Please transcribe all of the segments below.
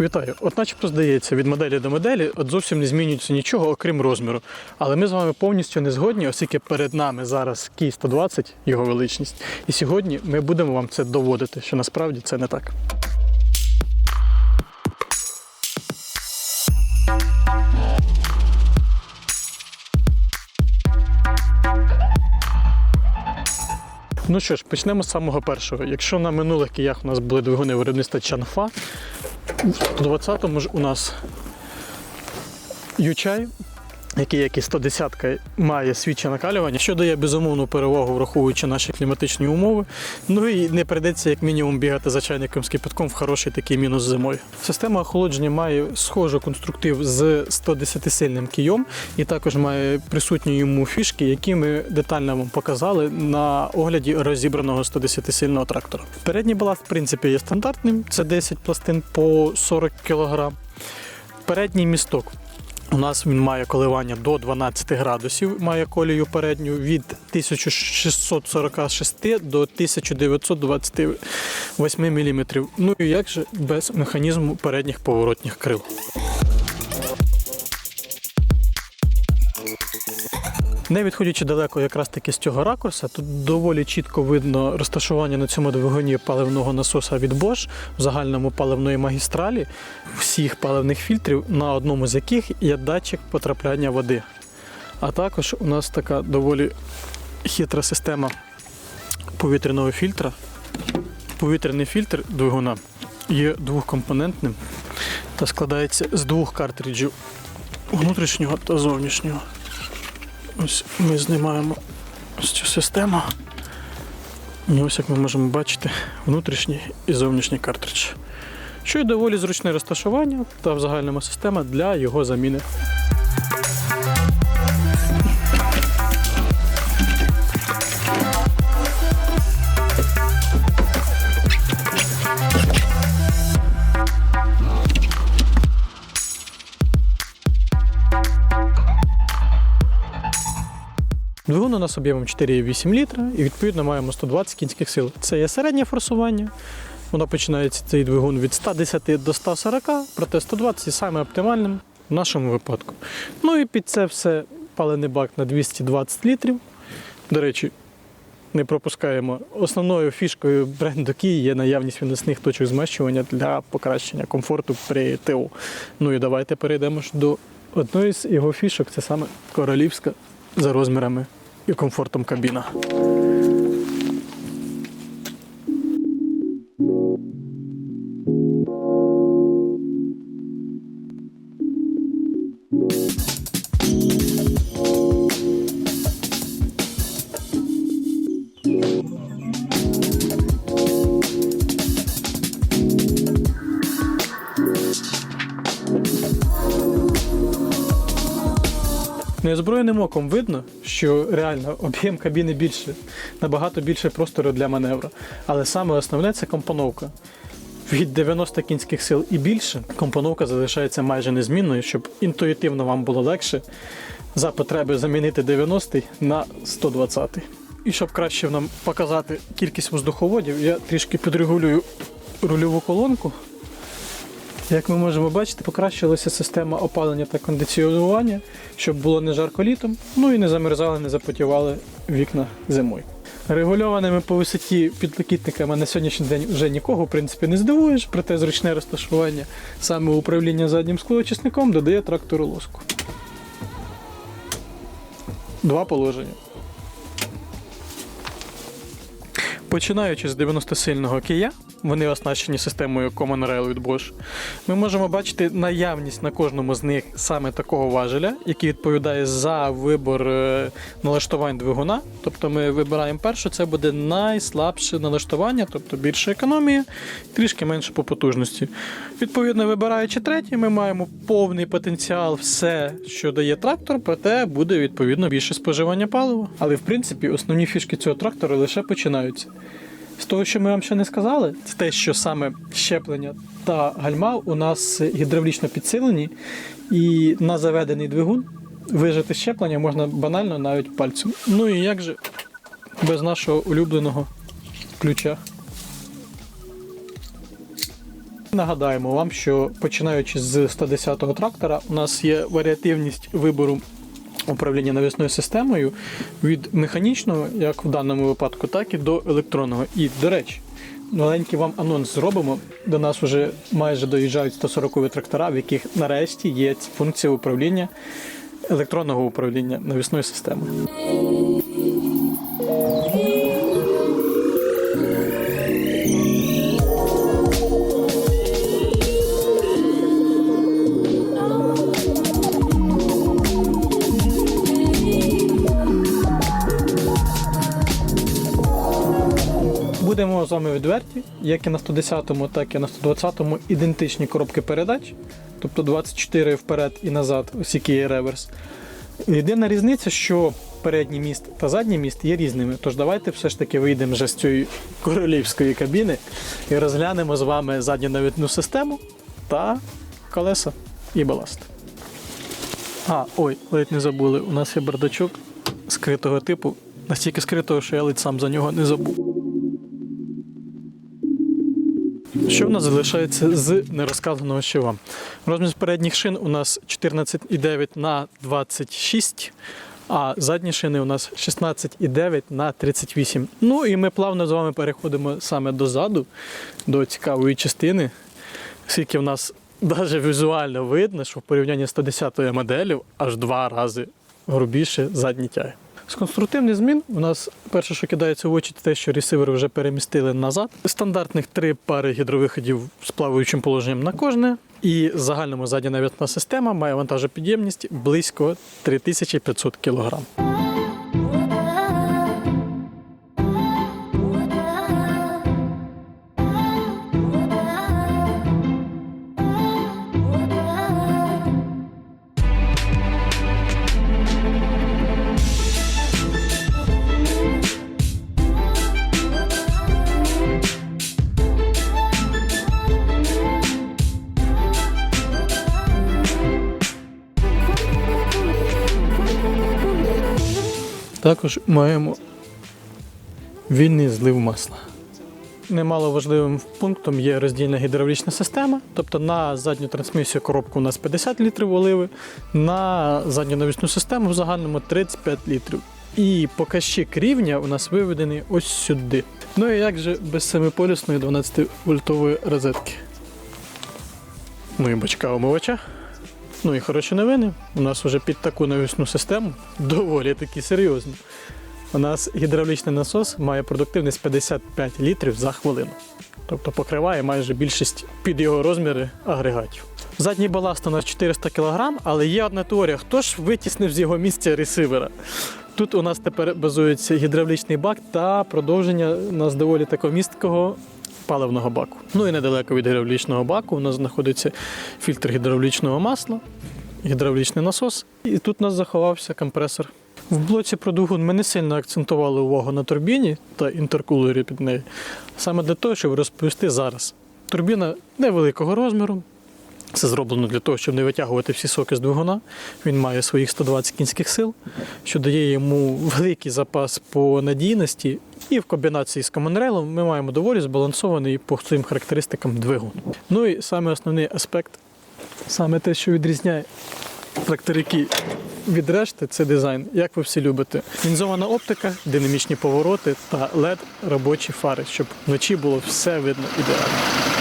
Вітаю. От начебто здається, від моделі до моделі от зовсім не змінюється нічого, окрім розміру. Але ми з вами повністю не згодні, оскільки перед нами зараз Кій 120, його величність. І сьогодні ми будемо вам це доводити, що насправді це не так. Ну що ж, почнемо з самого першого. Якщо на минулих киях у нас були двигуни виробництва Чанфа, в 20-му ж у нас Ючай, який як і 110 має свідче накалювання, що дає безумовну перевагу, враховуючи наші кліматичні умови. Ну і не прийдеться як мінімум бігати за чайником з кипятком в хороший такий мінус зимою. Система охолодження має схожий конструктив з 110-сильним кійом, і також має присутні йому фішки, які ми детально вам показали на огляді розібраного 110-сильного трактора. Передній баласт, в принципі, є стандартним, це 10 пластин по 40 кг. Передній місток. У нас він має коливання до 12 градусів, має колію передню від 1646 до 1928 мм. Ну і як же без механізму передніх поворотних крил. Не відходячи далеко якраз таки з цього ракурса, тут доволі чітко видно розташування на цьому двигуні паливного насоса від Bosch в загальному паливної магістралі всіх паливних фільтрів, на одному з яких є датчик потрапляння води. А також у нас така доволі хитра система повітряного фільтра. Повітряний фільтр двигуна є двохкомпонентним та складається з двох картриджів внутрішнього та зовнішнього. Ось ми знімаємо ось цю систему. І ось як ми можемо бачити, внутрішній і зовнішній картридж. Що й доволі зручне розташування та в система для його заміни. У нас об'ємом 4,8 літра і відповідно маємо 120 кінських сил. Це є середнє форсування. Воно починається цей двигун від 110 до 140, проте 120 є саме оптимальним в нашому випадку. Ну і під це все палений бак на 220 літрів. До речі, не пропускаємо. Основною фішкою бренду Kia є наявність виносних точок змащування для покращення комфорту при ТО. Ну і давайте перейдемо ж до одної з його фішок, це саме королівська за розмірами і комфортом кабіна. Неозброєним оком видно, що реально об'єм кабіни більше, набагато більше простору для маневру. Але саме основне це компоновка. Від 90 кінських сил і більше компоновка залишається майже незмінною, щоб інтуїтивно вам було легше за потреби замінити 90 на 120. І щоб краще нам показати кількість воздуховодів, я трішки підрегулюю рульову колонку. Як ми можемо бачити, покращилася система опалення та кондиціонування, щоб було не жарко літом, ну і не замерзали, не запотівали вікна зимою. Регульованими по висоті підлокітниками на сьогоднішній день вже нікого в принципі не здивуєш, проте зручне розташування саме управління заднім склоочисником додає трактору лоску. Два положення. Починаючи з 90-сильного кия, вони оснащені системою Common Rail від Bosch, ми можемо бачити наявність на кожному з них саме такого важеля, який відповідає за вибор е, налаштувань двигуна. Тобто ми вибираємо перше, це буде найслабше налаштування, тобто більше економії, трішки менше по потужності. Відповідно, вибираючи третє, ми маємо повний потенціал, все, що дає трактор, проте буде відповідно більше споживання палива. Але в принципі основні фішки цього трактора лише починаються. З того, що ми вам ще не сказали, це те, що саме щеплення та гальма у нас гідравлічно підсилені, і на заведений двигун вижити щеплення можна банально навіть пальцем. Ну і як же без нашого улюбленого ключа. Нагадаємо вам, що починаючи з 110-го трактора, у нас є варіативність вибору управління навісною системою від механічного, як в даному випадку, так і до електронного. І, до речі, маленький вам анонс зробимо. До нас вже майже доїжджають 140 трактора, в яких нарешті є функція управління електронного управління навісною системою. З відверті, як і на 110-му, так і на 120-му ідентичні коробки передач, тобто 24 вперед і назад, ось який є реверс. Єдина різниця, що передній міст та задній міст є різними. Тож давайте все ж таки вийдемо вже з цієї королівської кабіни і розглянемо з вами задню навітну систему та колеса і баласт. А, ой, ледь не забули. У нас є бардачок скритого типу, настільки скритого, що я ледь сам за нього не забув. Що в нас залишається з нерозказаного вам? Розмір передніх шин у нас 14,9 на 26, а задні шини у нас 16,9 на 38. Ну і ми плавно з вами переходимо саме до заду, до цікавої частини, оскільки в нас навіть візуально видно, що в порівнянні з 110 моделлю аж два рази грубіше задні тяги. З конструктивних змін у нас перше, що кидається в очі, те, що ресивери вже перемістили назад. Стандартних три пари гідровиходів з плаваючим положенням на кожне. І загальному задня навітна система має вантажопідємність близько 3500 кг. Також маємо вільний злив масла. Немало важливим пунктом є роздільна гідравлічна система. Тобто на задню трансмісію коробку у нас 50 літрів оливи, на задню навісну систему в загальному 35 літрів. І показчик рівня у нас виведений ось сюди. Ну і як же без семиполюсної 12-вольтової розетки. Ну і бачка омивача. Ну і хороші новини. У нас вже під таку навісну систему доволі таки серйозно. У нас гідравлічний насос має продуктивність 55 літрів за хвилину. Тобто покриває майже більшість під його розміри агрегатів. Задній баласт у нас 400 кг, але є одна теорія: хто ж витіснив з його місця ресивера? Тут у нас тепер базується гідравлічний бак та продовження нас доволі такого місткого паливного баку. Ну і недалеко від гідравлічного баку у нас знаходиться фільтр гідравлічного масла, гідравлічний насос. І тут у нас заховався компресор. В блоці про двигун ми не сильно акцентували увагу на турбіні та інтеркулері під нею, саме для того, щоб розповісти зараз. Турбіна невеликого розміру. Це зроблено для того, щоб не витягувати всі соки з двигуна. Він має своїх 120 кінських сил, що дає йому великий запас по надійності. І в комбінації з комонрейлом ми маємо доволі збалансований по своїм характеристикам двигун. Ну і саме основний аспект, саме те, що відрізняє тракторики від решти, це дизайн, як ви всі любите. Лінзована оптика, динамічні повороти та LED робочі фари, щоб вночі було все видно ідеально.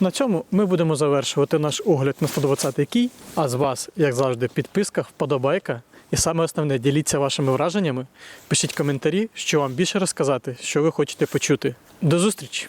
На цьому ми будемо завершувати наш огляд на 120-й кій. А з вас, як завжди, підписка, вподобайка. І саме основне, діліться вашими враженнями. Пишіть коментарі, що вам більше розказати, що ви хочете почути. До зустрічі!